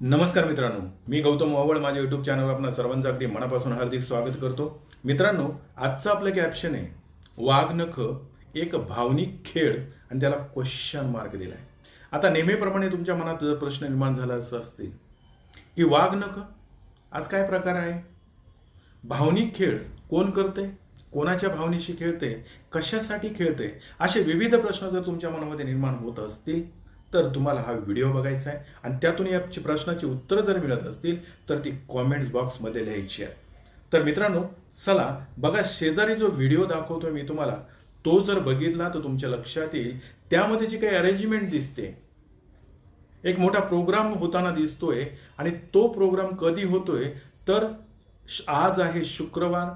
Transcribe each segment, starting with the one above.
नमस्कार मित्रांनो मी गौतम वावळ माझ्या युट्यूब चॅनलवर आपण सर्वांचं अगदी मनापासून हार्दिक स्वागत करतो. मित्रांनो आजचं आपलं कॅप्शन आहे वाघनख एक भावनिक खेळ आणि त्याला क्वेश्चन मार्क आहे आता नेहमीप्रमाणे तुमच्या मनात जर प्रश्न निर्माण झाला असं असतील की वाघनख आज काय प्रकार आहे? भावनिक खेळ कोण करते? कोणाच्या भावनेशी खेळते? कशासाठी खेळते? असे विविध प्रश्न जर तुमच्या मनामध्ये निर्माण होत असतील तर तुम्हाला हा व्हिडिओ बघायचा आहे. आणि त्यातून या प्रश्नाची उत्तरं जर मिळत असतील तर ती कॉमेंट्स बॉक्समध्ये लिहायची आहे. तर मित्रांनो चला बघा शेजारी जो व्हिडिओ दाखवतोय मी तुम्हाला तो जर बघितला तर तुमच्या लक्षात येईल. त्यामध्ये जी काही अरेंजमेंट दिसते एक मोठा प्रोग्राम होताना दिसतोय आणि तो प्रोग्राम कधी होतोय तर आज आहे शुक्रवार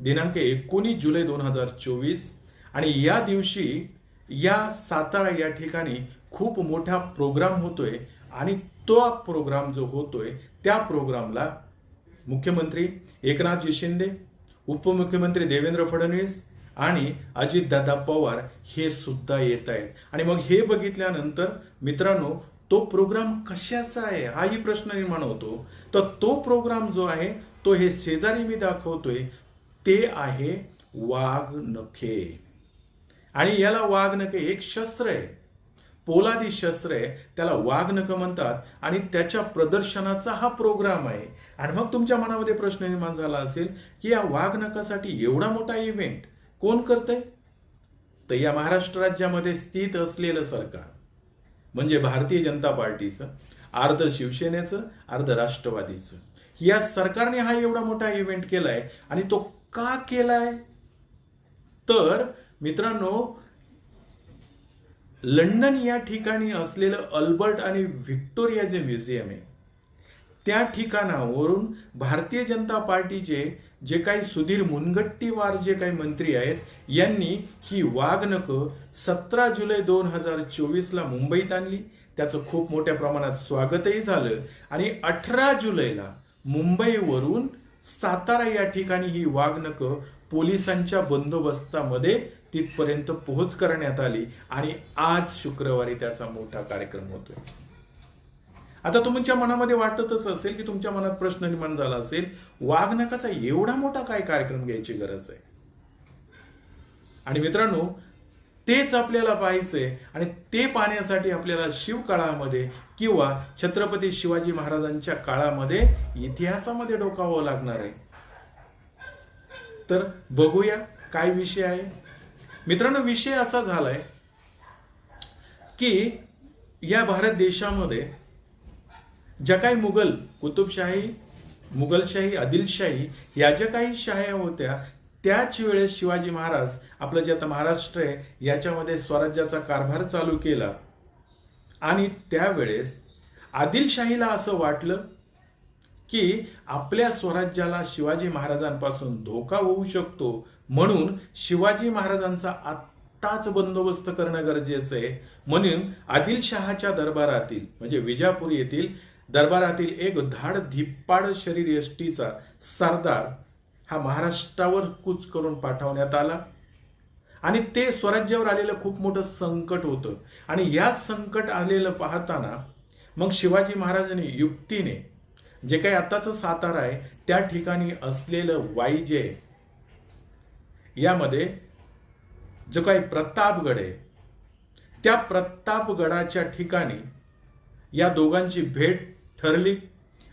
दिनांक एकोणीस जुलै दोन हजार चोवीस. आणि या दिवशी या सातारा या ठिकाणी खूप मोठा प्रोग्राम होतोय आणि तो प्रोग्राम जो होतोय त्या प्रोग्रामला मुख्यमंत्री एकनाथजी शिंदे उपमुख्यमंत्री देवेंद्र फडणवीस आणि अजितदादा पवार हे सुद्धा येत आहेत. आणि मग हे बघितल्यानंतर मित्रांनो तो प्रोग्राम कशाचा आहे? हाही प्रश्न निर्माण होतो. तर तो प्रोग्राम जो आहे तो हे शेजारी मी दाखवतोय ते आहे वाघ नखे. आणि याला वाघ नखे एक शस्त्र आहे. पोलादी शस्त्र आहे त्याला वाघ नख म्हणतात आणि त्याच्या प्रदर्शनाचा हा प्रोग्राम आहे. आणि मग तुमच्या मनामध्ये प्रश्न निर्माण झाला असेल की या वाघ नखासाठी एवढा मोठा इव्हेंट कोण करतंय? तर या महाराष्ट्र राज्यामध्ये स्थित असलेलं सरकार. म्हणजे भारतीय जनता पार्टीचं अर्ध शिवसेनेचं अर्ध राष्ट्रवादीचं. या सरकारने हा एवढा मोठा इव्हेंट केलाय आणि तो का केलाय? तर मित्रांनो लंडन या ठिकाणी असलेलं अल्बर्ट आणि व्हिक्टोरिया जे म्युझियम आहे त्या ठिकाणावरून भारतीय जनता पार्टीचे जे काही सुधीर मुनगट्टीवार जे काही मंत्री आहेत यांनी ही वाघनकं सतरा जुलै दोन हजार चोवीसला मुंबईत आणली. त्याचं खूप मोठ्या प्रमाणात स्वागतही झालं. आणि अठरा जुलैला मुंबईवरून सातारा या ठिकाणी ही वाघनकं पोलिसांच्या बंदोबस्तामध्ये तिथपर्यंत पोहोच करण्यात आली आणि आज शुक्रवारी त्याचा मोठा कार्यक्रम होतोय. आता तुमच्या मनामध्ये वाटतच असेल की तुमच्या मनात प्रश्न निर्माण झाला असेल वाघनकाचा एवढा मोठा काय कार्यक्रम घ्यायची गरज आहे? आणि मित्रांनो तेच आपल्याला पाहायचंय आणि ते पाहण्यासाठी आपल्याला शिवकाळामध्ये किंवा छत्रपती शिवाजी महाराजांच्या काळामध्ये इतिहासामध्ये डोकावं लागणार आहे. तर बघूया काय विषय आहे. मित्रांनो विषय असा झालाय की या भारत देशामध्ये ज्या काही मुघल कुतुबशाही मुघलशाही आदिलशाही या ज्या काही शाह्या होत्या त्याच वेळेस शिवाजी महाराज आपलं जे आता महाराष्ट्र आहे याच्यामध्ये स्वराज्याचा कारभार चालू केला. आणि त्यावेळेस आदिलशाहीला असं वाटलं की आपल्या स्वराज्याला शिवाजी महाराजांपासून धोका होऊ शकतो म्हणून शिवाजी महाराजांचा आत्ताच बंदोबस्त करणं गरजेचं आहे. म्हणून आदिलशहाच्या दरबारातील म्हणजे विजापूर येथील दरबारातील एक धाड धिप्पाड शरीर यष्टीचा सरदार हा महाराष्ट्रावर कूच करून पाठवण्यात आला. आणि ते स्वराज्यावर आलेलं खूप मोठं संकट होतं. आणि या संकट आलेलं पाहताना मग शिवाजी महाराजांनी युक्तीने जे काही आत्ताचं सातारा आहे त्या ठिकाणी असलेलं वाईजे यामध्ये जो काही प्रतापगड आहे त्या प्रतापगडाच्या ठिकाणी या दोघांची भेट ठरली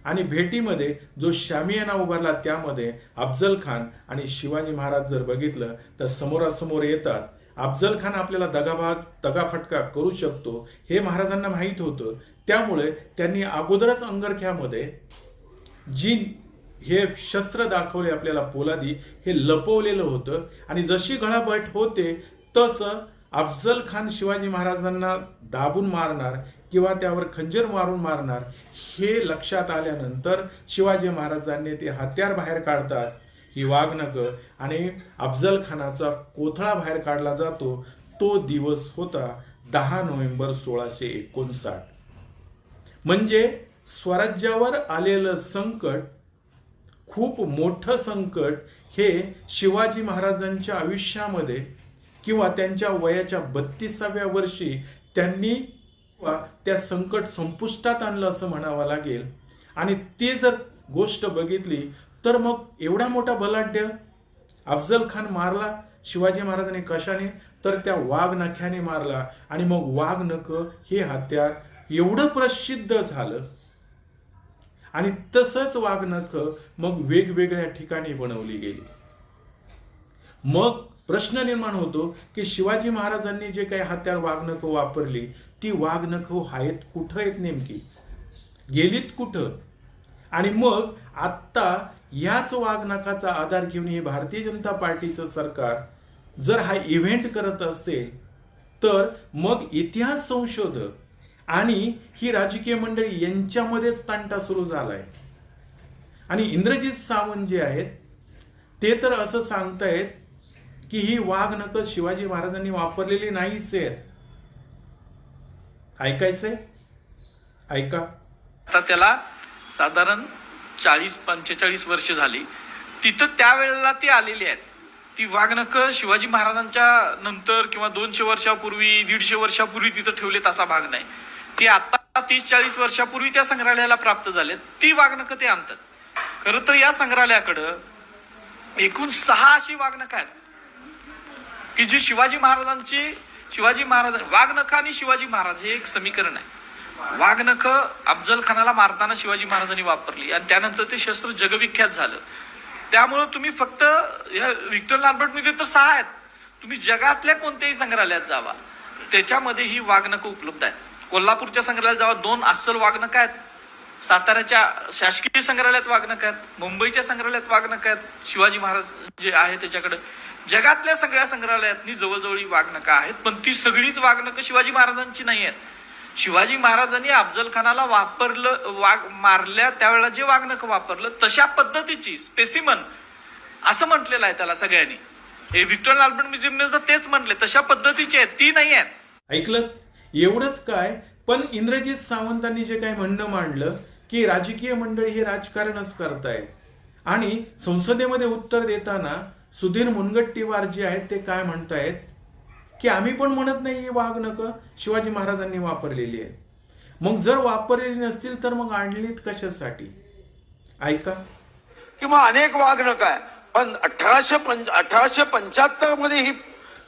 आणि भेटीमध्ये जो शामियाना उभारला त्यामध्ये अफजल खान आणि शिवाजी महाराज जर बघितलं तर समोरासमोर येतात अफजल खान आपल्याला दगाभाग दगाफटका करू शकतो हे महाराजांना माहीत होतं. त्यामुळे त्यांनी अगोदरच अंगरख्यामध्ये जी हे शस्त्र दाखवले आपल्याला पोलादी हे लपवलेलं होतं. आणि जशी गळाबैठ होते तसं अफजल खान शिवाजी महाराजांना दाबून मारणार किंवा त्यावर खंजर मारून मारणार हे लक्षात आल्यानंतर शिवाजी महाराजांनी ते हत्यार बाहेर काढतात ही वाघनक आणि अफजल खानाचा कोथळा बाहेर काढला जातो. तो दिवस होता दहा नोव्हेंबर सोळाशे एकोणसाठ. म्हणजे स्वराज्यावर आलेलं संकट खूप मोठं संकट हे शिवाजी महाराजांच्या आयुष्यामध्ये किंवा त्यांच्या वयाच्या बत्तीसाव्या वर्षी त्यांनी त्या संकट संपुष्टात आणलं असं म्हणावं लागेल. आणि ते जर गोष्ट बघितली तर मग एवढा मोठा बलाढ्य अफजल खान मारला शिवाजी महाराजांनी कशाने? तर त्या वाघ नख्याने मारला. आणि मग वाघ नख हे हत्यार एवढं प्रसिद्ध झालं आणि तसंच वाघ मग वेगवेगळ्या ठिकाणी बनवली गेली. मग प्रश्न निर्माण होतो की शिवाजी महाराजांनी जे काही हत्यार वाघनख वापरली ती वाघनख आहेत कुठं आहेत नेमकी? गेलीत कुठं? आणि मग आत्ता याच वाघनखाचा आधार घेऊन हे भारतीय जनता पार्टीचं सरकार जर हा इव्हेंट करत असेल तर मग इतिहास संशोधक आणि ही राजकीय मंडळी यांच्यामध्येच तांटा सुरू झालाय. आणि इंद्रजित सावंत जे आहेत ते तर असं सांगतायत की ही वाघ नक शिवाजी महाराजांनी वापरलेली नाहीच आहेत. ऐकायचंय? ऐका. आता त्याला साधारण चाळीस पंचेचाळीस वर्ष झाली. तिथं त्यावेळेला ती आलेली आहेत. ती वाघनख शिवाजी महाराजांच्या नंतर किंवा दोनशे वर्षापूर्वी दीडशे वर्षापूर्वी तिथं ठेवलेत असा भाग नाही. ती आता तीस चाळीस वर्षापूर्वी त्या संग्रहालयाला प्राप्त झाले ती वाघनख ते आणतात. खरं तर या संग्रहालयाकडं एकूण सहा अशी वाघनख आहेत. की जी शिवाजी महाराजांची शिवाजी महाराज वाघनख आणि शिवाजी महाराज हे एक समीकरण आहे. वाघनख अफजल खानाला मारताना शिवाजी महाराजांनी वापरली आणि त्यानंतर ते शस्त्र जगविख्यात झालं. त्यामुळं तुम्ही फक्त या विक्टर लालबर्टमध्ये तर सहा आहेत. तुम्ही जगातल्या कोणत्याही संग्रहालयात जावा. त्याच्यामध्ये ही वाघनख उपलब्ध आहेत. कोल्हापूरच्या संग्रहालयात जावा दोन अस्सल वागणक आहेत. साताऱ्याच्या शासकीय संग्रहालयात वागणक आहेत मुंबईच्या संग्रहालयात वागणक आहेत शिवाजी महाराज जे आहे त्याच्याकडे. जगातल्या सगळ्या संग्रहालयातनी जवळजवळ ही आहेत पण ती सगळीच वागणक शिवाजी महाराजांची नाही आहेत. शिवाजी महाराजांनी अफजल खानाला वापरलं वाघ मारल्या त्यावेळेला जे वागणक वापरलं तशा पद्धतीची स्पेसिमन असं म्हटलेलं आहे त्याला सगळ्यांनी. हे व्हिक्टर अल्बर्ट म्युझियमने तर तेच म्हटले तशा पद्धतीची आहेत ती नाही आहेत. ऐकलं? एवढंच काय? पण इंद्रजित सावंतांनी जे काय म्हणणं मांडलं की राजकीय मंडळी हे राजकारणच करतायत. आणि संसदेमध्ये उत्तर देताना सुधीर मुनगट्टीवार जे आहेत ते काय म्हणतायत? की आम्ही पण म्हणत नाही ही वाघ नकं शिवाजी महाराजांनी वापरलेली आहे. मग जर वापरलेली नसतील तर मग आणलीत कशासाठी? ऐका. किंवा अनेक वाघनक आहे पण अठराशे पंच अठराशे पंच्याहत्तरमध्ये ही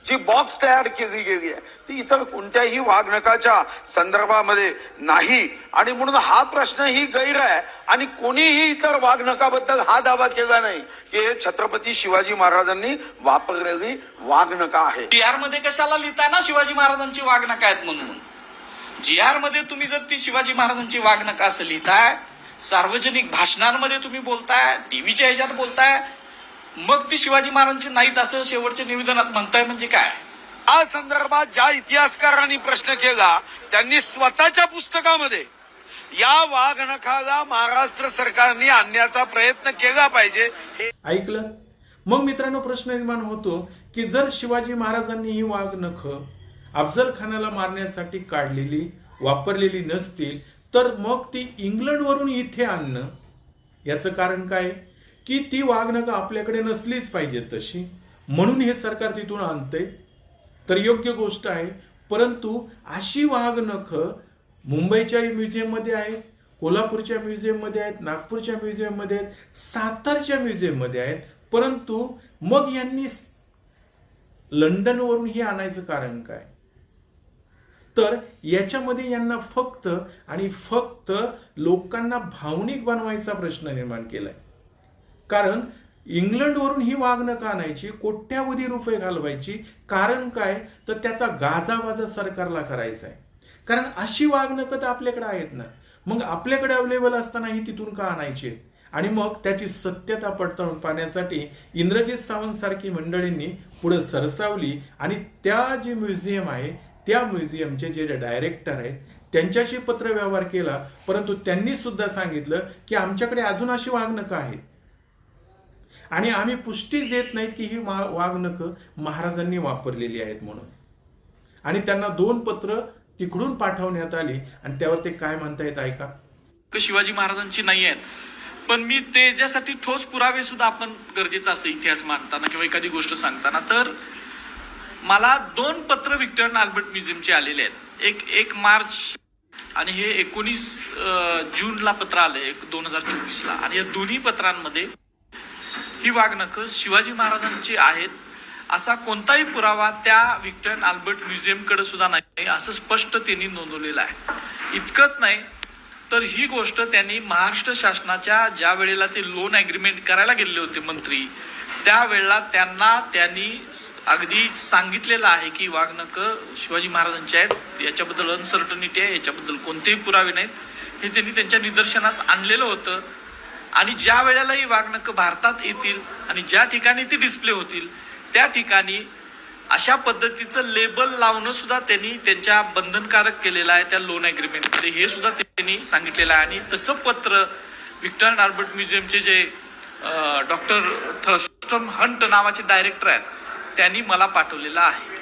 जी बॉक्स तयार केली गेली आहे ती इतर कोणत्याही वागणकाच्या संदर्भामध्ये नाही. आणि म्हणून हा प्रश्न ही गैर आहे. आणि कोणीही इतर वाघनकाबद्दल हा दावा केला नाही की हे छत्रपती शिवाजी महाराजांनी वापरलेली वागणका आहे जी आरमध्ये कशाला लिहिताय ना शिवाजी महाराजांची वागणका आहेत म्हणून? जी आरमध्ये तुम्ही जर ती शिवाजी महाराजांची वागणका असं लिहिताय सार्वजनिक भाषणांमध्ये तुम्ही बोलताय टीव्हीच्या ह्याच्यात बोलताय मग ती शिवाजी महाराजांची नाहीत असं शेवटच्या निवेदनात म्हणताय म्हणजे काय? या संदर्भात ज्या इतिहासकारांनी प्रश्न केला त्यांनी स्वतःच्या पुस्तकामध्ये या वाघनखाला महाराष्ट्र सरकारने आणण्याचा प्रयत्न केला पाहिजे हे ऐकलं? मग मित्रांनो प्रश्न निर्माण होतो की जर शिवाजी महाराजांनी ही वाघ नख अफजल खानाला मारण्यासाठी काढलेली वापरलेली नसतील तर मग ती इंग्लंडवरून इथे आणणं याचं कारण काय? की ती वागणं आपल्याकडे नसलीच पाहिजेत तशी. म्हणून हे सरकार तिथून आणतंय तर योग्य गोष्ट आहे. परंतु अशी वाघनख मुंबईच्या म्युझियममध्ये आहेत कोल्हापूरच्या म्युझियममध्ये आहेत नागपूरच्या म्युझियममध्ये आहेत सातारच्या म्युझियममध्ये आहेत. परंतु मग यांनी लंडनवरून ही आणायचं कारण काय? तर याच्यामध्ये यांना फक्त आणि फक्त लोकांना भावनिक बनवायचा प्रश्न निर्माण केलाय. कारण इंग्लंडवरून ही वाघनं का आणायची कोट्यावधी रुपये घालवायची. कारण काय? तर त्याचा गाजावाजा सरकारला करायचा आहे कारण अशी वाघनकं तर आपल्याकडे आहेत ना. मग आपल्याकडे अवेलेबल असताना ही तिथून का आणायची? आणि मग त्याची सत्यता पडताळून पाहण्यासाठी इंद्रजित सावंत सारखी मंडळींनी पुढे सरसावली आणि त्या जे म्युझियम आहे त्या म्युझियमचे जे डायरेक्टर आहेत त्यांच्याशी पत्रव्यवहार केला. परंतु त्यांनी सुद्धा सांगितलं की आमच्याकडे अजून अशी वागणं आहेत. आणि आम्ही पुष्टीच देत नाहीत की ही मा- वाघनखं महाराजांनी वापरलेली आहेत म्हणून. आणि त्यांना दोन पत्र तिकडून पाठवण्यात आली आणि त्यावर ते काय म्हणतायत ऐका. शिवाजी महाराजांची नाही आहेत. पण मी त्याच्यासाठी ठोस पुरावे सुद्धा आपण गरजेचं असतं इतिहास मांडताना किंवा एखादी गोष्ट सांगताना. तर मला दोन पत्र व्हिक्टर आल्बर्ट म्युझियमचे आलेले आहेत. एक एक मार्च आणि हे एकोणीस जूनला पत्र आलं एक दोन हजार चोवीसला. आणि या दोन्ही पत्रांमध्ये ही वाघनखं शिवाजी महाराजांची आहेत. असा कोणताही पुरावा त्या विक्टोरियन आल्बर्ट म्युझियमकडे सुद्धा नाही असं स्पष्ट त्यांनी नोंदवलेलं आहे. इतकंच नाही तर ही गोष्ट त्यांनी महाराष्ट्र शासनाच्या ज्या वेळेला ते लोन ॲग्रीमेंट करायला गेलेले होते मंत्री त्यावेळेला त्यांना त्यांनी अगदी सांगितलेलं आहे की वाघनक शिवाजी महाराजांचे आहेत याच्याबद्दल अनसर्टनिटी आहे याच्याबद्दल कोणतेही पुरावे नाहीत. हे त्यांनी त्यांच्या निदर्शनास आणलेलं होतं. आणि ज्या वेळेला ही वाघनकं भारतात येतील आणि ज्या ठिकाणी ती डिस्प्ले होतील त्या ठिकाणी अशा पद्धतीचं लेबल लावणं सुद्धा त्यांनी त्यांच्या बंधनकारक केलेलं आहे त्या लोन अग्रीमेंटमध्ये हे सुद्धा त्यांनी सांगितलेलं आहे. आणि तसं पत्र विक्टोरियन आर्बर्ट म्युझियमचे जे डॉक्टर थर्स्टन हंट नावाचे डायरेक्टर आहेत त्यांनी मला पाठवलेलं आहे.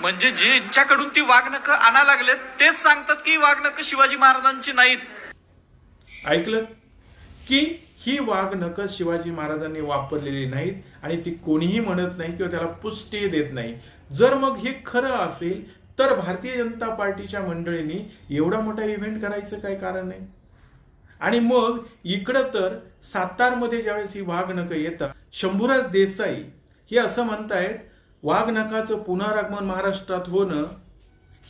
म्हणजे ज्यांच्याकडून ती वाघनकं आणा लागलेत तेच सांगतात की ही शिवाजी महाराजांची नाहीत. ऐकलं? की ही वाघनखं शिवाजी महाराजांनी वापरलेली नाहीत आणि ती कोणीही म्हणत नाही किंवा त्याला पुष्टी देत नाही. जर मग हे खरं असेल तर भारतीय जनता पार्टीच्या मंडळींनी एवढा मोठा इव्हेंट करायचं काय कारण आहे? आणि मग इकडं तर सातारमध्ये ज्यावेळेस ही वाघनखं येतात शंभूराज देसाई हे असं म्हणतायत वाघनखाचं पुनरागमन महाराष्ट्रात होणं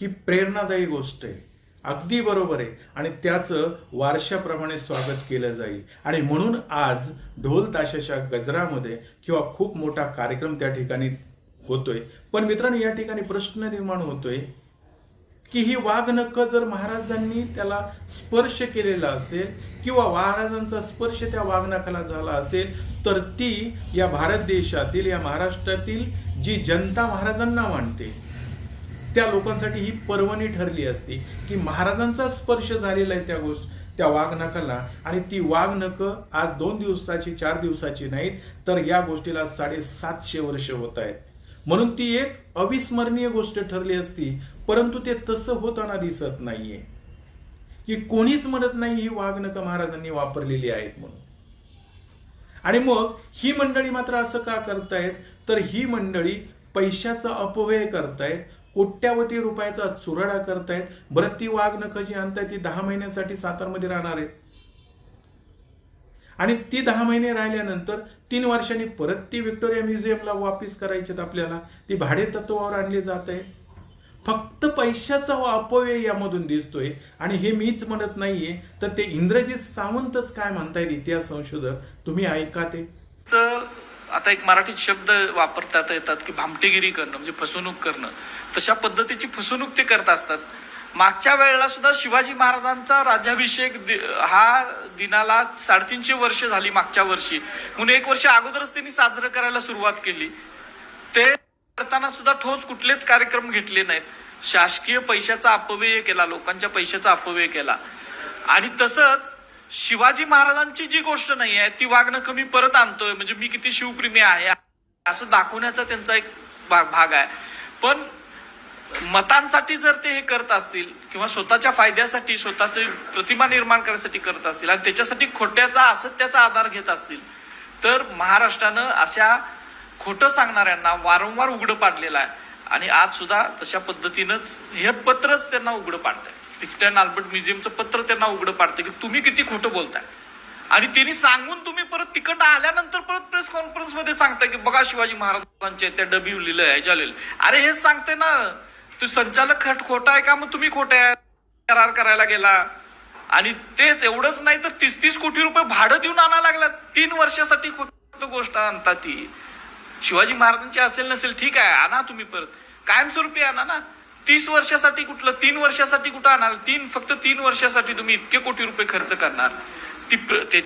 ही प्रेरणादायी गोष्ट आहे. अगदी बरोबर आहे. आणि त्याचं वारशाप्रमाणे स्वागत केलं जाईल. आणि म्हणून आज ढोल ताशाच्या गजरामध्ये किंवा खूप मोठा कार्यक्रम त्या ठिकाणी होतोय. पण मित्रांनो या ठिकाणी प्रश्न निर्माण होतोय की ही वाघनख जर महाराजांनी त्याला स्पर्श केलेला असेल किंवा महाराजांचा स्पर्श त्या वाघनखाला झाला असेल तर ती या भारत देशातील या महाराष्ट्रातील जी जनता महाराजांना मानते त्या लोकांसाठी ही पर्वणी ठरली असती की महाराजांचा स्पर्श झालेला आहे त्या गोष्ट त्या वाघनखाला आणि ती वाघनख आज दोन दिवसाची चार दिवसाची नाहीत तर या गोष्टीला साडेसातशे वर्ष होत आहेत. म्हणून ती एक अविस्मरणीय गोष्ट ठरली असती परंतु ते तसं होताना दिसत नाहीये. की कोणीच म्हणत नाही ही वाघनख महाराजांनी वापरलेली आहेत म्हणून. आणि मग ही मंडळी मात्र असं का करतायत? तर ही मंडळी पैशाचा अपव्यय करतायत कोट्यावधी रुपयाचा चुराडा करतायत. बरं ती वाघनखं जी आणतायत ती दहा महिन्यासाठी सातारमध्ये राहणार आहेत. आणि ती दहा महिने राहिल्यानंतर तीन वर्षांनी परत ती विक्टोरिया म्युझियमला वापिस करायची आपल्याला. ती भाडे तत्वावर आणली जात आहे. फक्त पैशाचा अपव्यय यामधून दिसतोय. आणि हे मीच म्हणत नाहीये. तर ते इंद्रजित सावंतच काय म्हणतायत इतिहास संशोधक? तुम्ही ऐका ते. आता एक मराठीत शब्द वापरता येतात की भामटेगिरी करणं म्हणजे फसवणूक करणं. तशा पद्धतीची फसवणूक ते करत असतात. मागच्या वेळेला सुद्धा शिवाजी महाराजांचा राज्याभिषेक दि- हा दिनाला साडेतीनशे वर्ष झाली मागच्या वर्षी. म्हणून एक वर्ष अगोदरच त्यांनी साजरं करायला सुरुवात केली. ते करताना सुद्धा ठोस कुठलेच कार्यक्रम घेतले नाहीत. शासकीय पैशाचा अपव्यय केला लोकांच्या पैशाचा अपव्यय केला. आणि तसंच शिवाजी महाराजांची जी गोष्ट नाही आहे ती वागणं कमी परत आणतोय म्हणजे मी किती शिवप्रेमी आहे असं दाखवण्याचा त्यांचा एक भाग भाग आहे. पण मतांसाठी जर ते हे करत असतील किंवा स्वतःच्या फायद्यासाठी स्वतःचे प्रतिमा निर्माण करण्यासाठी करत असतील आणि त्याच्यासाठी खोट्याचा असत्याचा आधार घेत असतील तर महाराष्ट्रानं अशा खोटं सांगणाऱ्यांना वारंवार उघडं पाडलेलं आहे. आणि आज सुद्धा तशा पद्धतीनंच हे पत्रच त्यांना उघडं पाडतंय. विक्टन आल्बर्ट म्युझियमचं पत्र त्यांना उघडं पाडतं की तुम्ही किती खोटं बोलताय. आणि त्यांनी सांगून तुम्ही परत तिकडं आल्यानंतर परत प्रेस कॉन्फरन्समध्ये सांगताय की बघा शिवाजी महाराजांचे त्या डबी लिहिलं ह्याच्या लिहिलं अरे हेच सांगते ना तू संचालक खट खोटा आहे का? मग तुम्ही खोटे आहे करार करायला गेला. आणि तेच एवढंच नाही तर तीस तीस कोटी रुपये भाडं देऊन आणा लागला तीन वर्षासाठी गोष्ट आणता ती. शिवाजी महाराजांची असेल नसेल ठीक आहे आणा तुम्ही परत. कायमस्वरूपी आणा ना. तीस वर्षासाठी कुठलं तीन वर्षासाठी कुठं आणाल? तीन फक्त तीन वर्षासाठी तुम्ही इतके कोटी रुपये खर्च करणार. ती प्र- ते-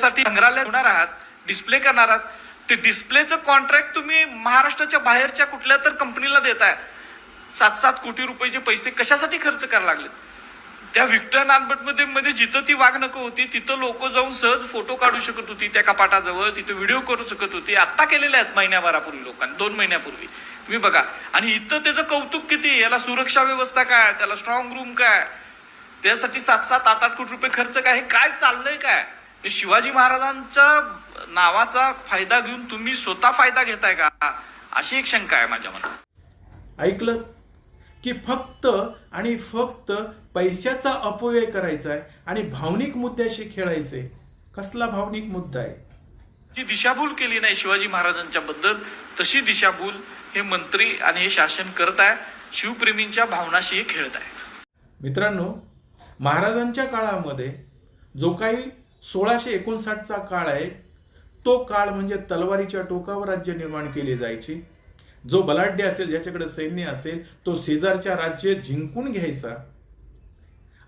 संग्रहालय होणार आहात डिस्प्ले करणार आहात. ते डिस्प्लेचं कॉन्ट्रॅक्ट तुम्ही महाराष्ट्राच्या बाहेरच्या कुठल्या तर कंपनीला देताय. सात सात कोटी रुपयाचे पैसे कशासाठी खर्च करायला लागले त्या व्हिक्टर नानबटमध्ये जिथं ती वाघनकं होती तिथं लोक जाऊन सहज फोटो काढू शकत होती त्या कपाटाजवळ तिथं व्हिडिओ करू शकत होती. आता केलेल्या आहेत महिन्याभरापूर्वी लोकांनी दोन महिन्यापूर्वी. तुम्ही बघा. आणि इथं त्याचं कौतुक किती याला सुरक्षा व्यवस्था काय? त्याला स्ट्रॉंग रूम काय? त्यासाठी सात सात आठ आठ कोटी रुपये खर्च काय? हे काय चाललंय काय? शिवाजी महाराजांच्या नावाचा फायदा घेऊन तुम्ही स्वतः फायदा घेताय का? अशी एक शंका आहे माझ्या मनात. ऐकलं? की फक्त आणि फक्त पैशाचा अपव्यय करायचा आहे आणि भावनिक मुद्द्याशी खेळायचे कसला भावनिक मुद्दा आहे? जी दिशाभूल केली नाही शिवाजी महाराजांच्या बद्दल तशी दिशाभूल हे मंत्री आणि हे शासन करत आहे शिवप्रेमींच्या भावनाशी खेळत आहे. मित्रांनो महाराजांच्या काळामध्ये जो काही सोळाशे एकोणसाठचा काळ आहे तो काळ म्हणजे तलवारीच्या टोकावर राज्य निर्माण केले जायचे. जो बलाढ्य असेल ज्याच्याकडे सैन्य असेल तो शेजारच्या राज्य जिंकून घ्यायचा.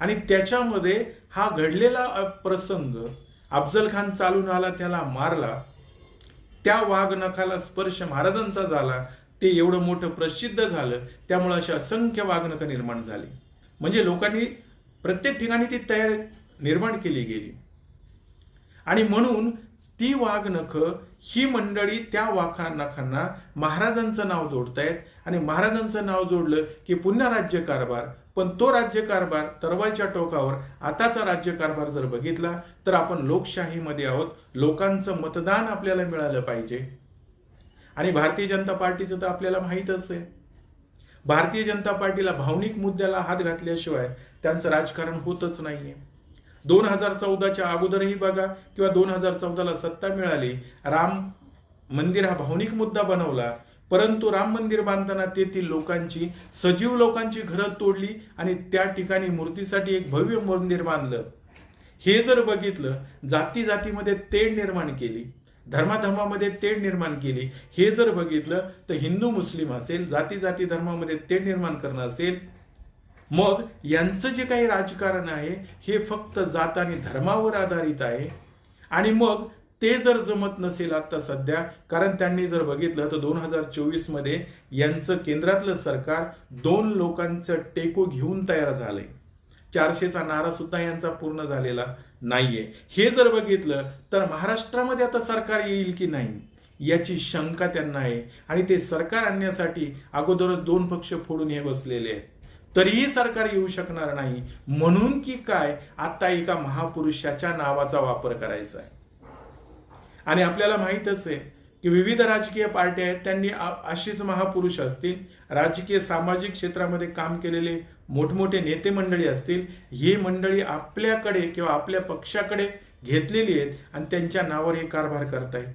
आणि त्याच्यामध्ये हा घडलेला प्रसंग अफजल खान चालून आला त्याला मारला त्या वाघनखाला स्पर्श महाराजांचा झाला ते एवढं मोठं प्रसिद्ध झालं त्यामुळे अशा असंख्य वाघनखं निर्माण झाली. म्हणजे लोकांनी प्रत्येक ठिकाणी ती तयार निर्माण केली गेली. आणि म्हणून ती वाघनखं ही मंडळी त्या वाखानखांना महाराजांचं नाव जोडतायत. आणि महाराजांचं नाव जोडलं की पुन्हा राज्यकारभार. पण तो राज्यकारभार तरवारच्या टोकावर आताचा राज्यकारभार जर बघितला तर आपण लोकशाहीमध्ये आहोत. लोकांचं मतदान आपल्याला मिळालं पाहिजे. आणि भारतीय जनता पार्टीचं तर आपल्याला माहीतच आहे. भारतीय जनता पार्टीला भावनिक मुद्द्याला हात घातल्याशिवाय त्यांचं राजकारण होतच नाहीये. दोन हजार चौदाच्या अगोदरही बघा किंवा दोन हजार चौदाला सत्ता मिळाली. राम मंदिर हा भावनिक मुद्दा बनवला. परंतु राम मंदिर बांधताना तेथील लोकांची सजीव लोकांची घरं तोडली आणि त्या ठिकाणी मूर्तीसाठी एक भव्य मंदिर बांधलं. हे जर बघितलं जाती जातीमध्ये तेढ निर्माण केली धर्माधर्मामध्ये तेढ निर्माण केली हे जर बघितलं तर हिंदू मुस्लिम असेल जाती जाती धर्मामध्ये तेढ निर्माण करणं असेल मग यांचं जे काही राजकारण आहे हे फक्त जात आणि धर्मावर आधारित आहे. आणि मग ते जर जमत नसेल आता सध्या कारण त्यांनी जर बघितलं तर दोन हजार चोवीसमध्ये यांचं केंद्रातलं सरकार दोन लोकांचं टेको घेऊन तयार झालंय. चारशेचा नारा सुद्धा यांचा पूर्ण झालेला नाहीये. हे जर बघितलं तर महाराष्ट्रामध्ये आता सरकार येईल की नाही याची शंका त्यांना आहे. आणि ते सरकार आणण्यासाठी अगोदरच दोन पक्ष फोडून हे बसलेले आहेत. तरीही सरकार येऊ शकणार नाही. म्हणून की काय? आता एका महापुरुषाच्या नावाचा वापर करायचा आहे. आणि आपल्याला माहीतच आहे की विविध राजकीय पार्ट्या आहेत त्यांनी अशीच महापुरुष असतील राजकीय सामाजिक क्षेत्रामध्ये काम केलेले मोठमोठे नेते मंडळी असतील ही मंडळी आपल्याकडे किंवा आपल्या पक्षाकडे घेतलेली आहेत आणि त्यांच्या नावावर हे कारभार करतायत.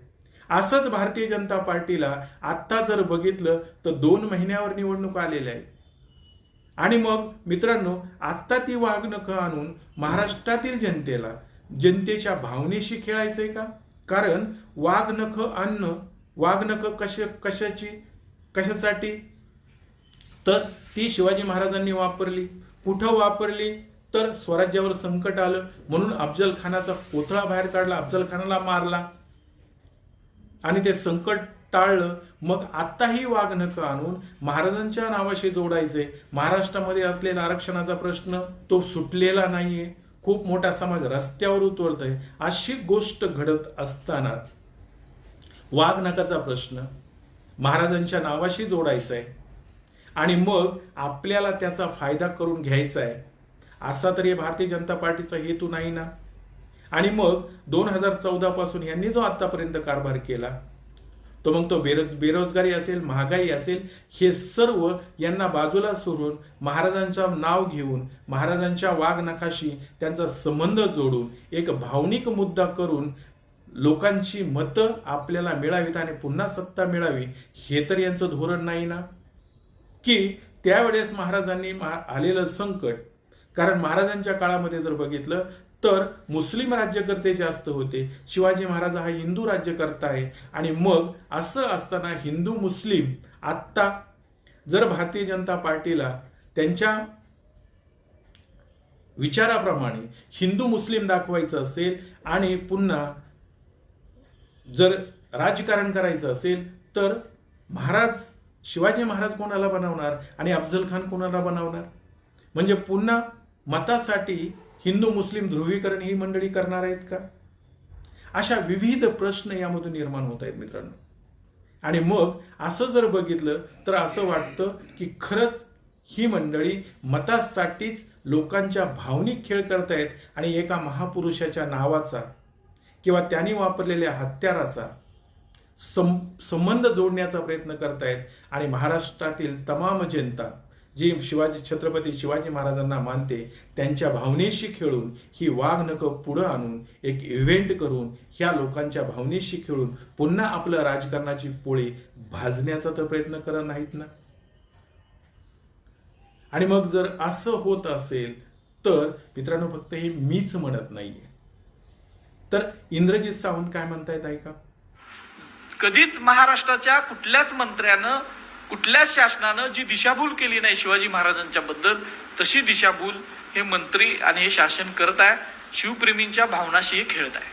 असंच भारतीय जनता पार्टीला आत्ता जर बघितलं तर दोन महिन्यावर निवडणूक आलेल्या आहेत. आणि मग मित्रांनो आत्ता ती वागणुकं आणून महाराष्ट्रातील जनतेला जनतेच्या भावनेशी खेळायचंय का? कारण वाघनखं आणणं वाघनखं कश कशाची कशासाठी? तर ती शिवाजी महाराजांनी वापरली. कुठं वापरली? तर स्वराज्यावर संकट आलं. म्हणून अफजल खानाचा कोथळा बाहेर काढला अफजल खानाला मारला. आणि ते संकट टाळलं. मग आत्ताही वाघनखं आणून महाराजांच्या नावाशी जोडायचे. महाराष्ट्रामध्ये असलेला आरक्षणाचा प्रश्न तो सुटलेला नाहीये. खूप मोठा समाज रस्त्यावर उतरतोय. अशी गोष्ट घडत असताना वाघनखाचा प्रश्न महाराजांच्या नावाशी जोडायचा आहे आणि मग आपल्याला त्याचा फायदा करून घ्यायचा आहे असा तरी भारतीय जनता पार्टीचा हेतू नाही ना? आणि मग दोन हजार चौदा पासून यांनी जो आतापर्यंत कारभार केला तो मग तो बेरोज बेरोजगारी असेल महागाई असेल हे सर्व यांना बाजूला सोडून महाराजांचं नाव घेऊन महाराजांच्या वागनखाशी त्यांचा संबंध जोडून एक भावनिक मुद्दा करून लोकांची मतं आपल्याला मिळावीत आणि पुन्हा सत्ता मिळावी हे तर यांचं धोरण नाही ना? की त्यावेळेस महाराजांनी महा- आलेलं संकट कारण महाराजांच्या काळामध्ये जर बघितलं तर मुस्लिम राज्यकर्ते जास्त होते शिवाजी महाराज हा हिंदू राज्यकर्ता आहे. आणि मग असं असताना हिंदू मुस्लिम आत्ता जर भारतीय जनता पार्टीला त्यांच्या विचाराप्रमाणे हिंदू मुस्लिम दाखवायचं असेल आणि पुन्हा जर राजकारण करायचं असेल तर महाराज शिवाजी महाराज कोणाला बनवणार आणि अफजल खान कोणाला बनवणार? म्हणजे पुन्हा मतासाठी हिंदू मुस्लिम ध्रुवीकरण ही मंडळी करणार आहेत का? अशा विविध प्रश्न यामधून निर्माण होत आहेत मित्रांनो. आणि मग असं जर बघितलं तर असं वाटतं की खरंच ही मंडळी मतासाठीच लोकांच्या भावनिक खेळ करतायत आणि एका महापुरुषाच्या नावाचा किंवा त्यांनी वापरलेल्या हत्याराचा सं संबंध जोडण्याचा प्रयत्न करतायत आणि महाराष्ट्रातील तमाम जनता जी शिवाजी छत्रपती शिवाजी महाराजांना मानते त्यांच्या भावनेशी खेळून ही वाघ नकं पुढं आणून एक इव्हेंट करून ह्या लोकांच्या भावनेशी खेळून पुन्हा आपलं राजकारणाची पोळी भाजण्याचा तर प्रयत्न करत नाहीत ना? आणि मग जर असं होत असेल तर मित्रांनो फक्त हे मीच म्हणत नाहीये. तर इंद्रजित सावंत काय म्हणतायत ऐका? कधीच महाराष्ट्राच्या कुठल्याच मंत्र्यानं कुठल्याच शासनानं जी दिशाभूल केली नाही शिवाजी महाराजांच्या बद्दल तशी दिशाभूल हे मंत्री आणि हे शासन करत आहे शिवप्रेमींच्या भावनाशी हे खेळत आहे.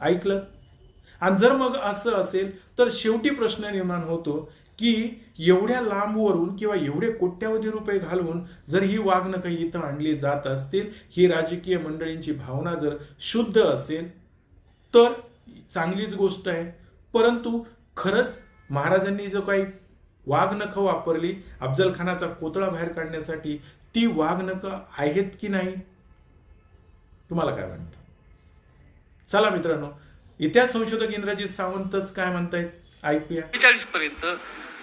ऐकलं? आणि जर मग असं असेल तर शेवटी प्रश्न निर्माण होतो की एवढ्या लांबवरून किंवा एवढे कोट्यावधी रुपये घालवून जर ही वागणं इथं आणली जात असतील ही राजकीय मंडळींची भावना जर शुद्ध असेल तर चांगलीच गोष्ट आहे. परंतु खरंच महाराजांनी जो काही वाघनखं वापरली. अफजल खानाचा कोतळा बाहेर काढण्यासाठी ती वाघनखं आहेत की नाही? तुम्हाला काय वाटतं? चला मित्रांनो इतिहास संशोधक इंद्रजीत सावंतच काय म्हणतायत? ऐकूया. चाळीस पर्यंत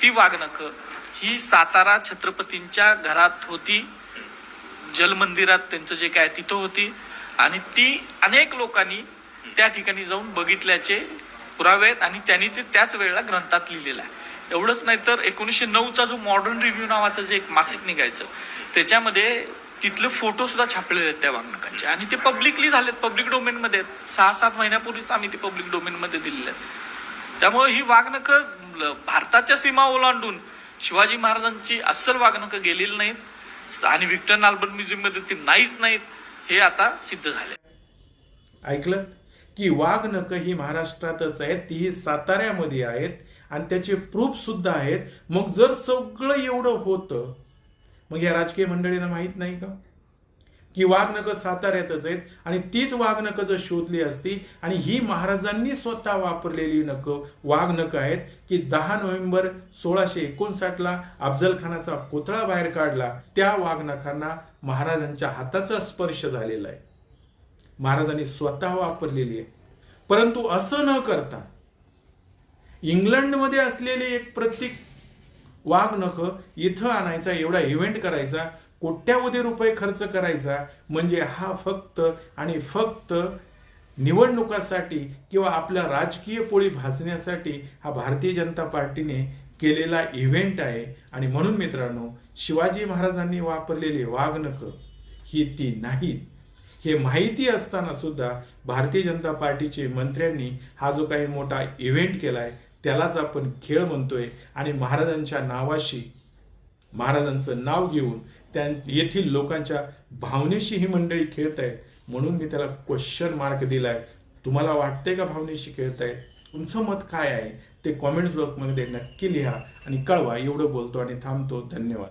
ती वाघनखं ही सातारा छत्रपतींच्या घरात होती. जलमंदिरात त्यांचं जे काय तिथं होती. आणि ती अनेक लोकांनी त्या ठिकाणी जाऊन बघितल्याचे पुरावे आहेत आणि त्यांनी ते त्याच वेळेला ग्रंथात लिहिलेलं आहे. एवढंच नाही तर एकोणीसशे नऊचा जो मॉडर्न रिव्ह्यू नावाचं जे एक मासिक निघायचं त्याच्यामध्ये तिथले फोटो सुद्धा छापलेले आहेत त्या वागणकांचे. आणि ते पब्लिकली झालेत पब्लिक डोमेनमध्ये आहेत. सहा सात महिन्यापूर्वीच आम्ही ते पब्लिक डोमेनमध्ये दिलेले आहेत. त्यामुळे ही वागणकं भारताच्या सीमा ओलांडून शिवाजी महाराजांची अस्सल वागणकं गेलेली नाहीत. आणि विक्टर आल्बर्ट म्युझियममध्ये ती नाहीच नाहीत. हे आता सिद्ध झाले. ऐकलं? की वाघ ही महाराष्ट्रातच आहेत तीही साताऱ्यामध्ये आहेत. आणि त्याचे प्रूफ सुद्धा आहेत. मग जर सगळं एवढं होतं मग या राजकीय मंडळींना माहीत नाही का? की वाघनकं साताऱ्यातच आहेत आणि तीच वाघनकं जर शोधली असती आणि ही महाराजांनी स्वतः वापरलेली नकं वाघनकं आहेत की दहा नोव्हेंबर सोळाशे एकोणसाठला अफजल खानाचा बाहेर काढला त्या वाघनखांना महाराजांच्या हाताचा स्पर्श झालेला आहे. महाराजांनी स्वतः वापरलेली आहे. परंतु असं न करता इंग्लंडमध्ये असलेले एक प्रतीक वाघ नख इथं आणायचा एवढा इव्हेंट करायचा कोट्यावधी रुपये खर्च करायचा म्हणजे हा फक्त आणि फक्त निवडणुकासाठी किंवा आपल्या राजकीय पोळी भाजण्यासाठी हा भारतीय जनता पार्टीने केलेला इव्हेंट आहे. आणि म्हणून मित्रांनो शिवाजी महाराजांनी वापरलेले वाघनख ही ती नाहीत. हे माहिती असताना सुद्धा भारतीय जनता पार्टीचे मंत्र्यांनी हा जो काही मोठा इव्हेंट केला आहे त्यालाच आपण खेळ म्हणतोय आणि महाराजांच्या नावाशी महाराजांचं नाव घेऊन त्या येथील लोकांच्या भावनेशी ही मंडळी खेळत आहेत म्हणून मी त्याला क्वेश्चन मार्क दिलाय. तुम्हाला वाटते का भावनेशी खेळताय तुमचं मत काय आहे? ते कॉमेंट्स बॉक्समध्ये नक्की लिहा आणि कळवा. एवढं बोलतो आणि थांबतो. धन्यवाद.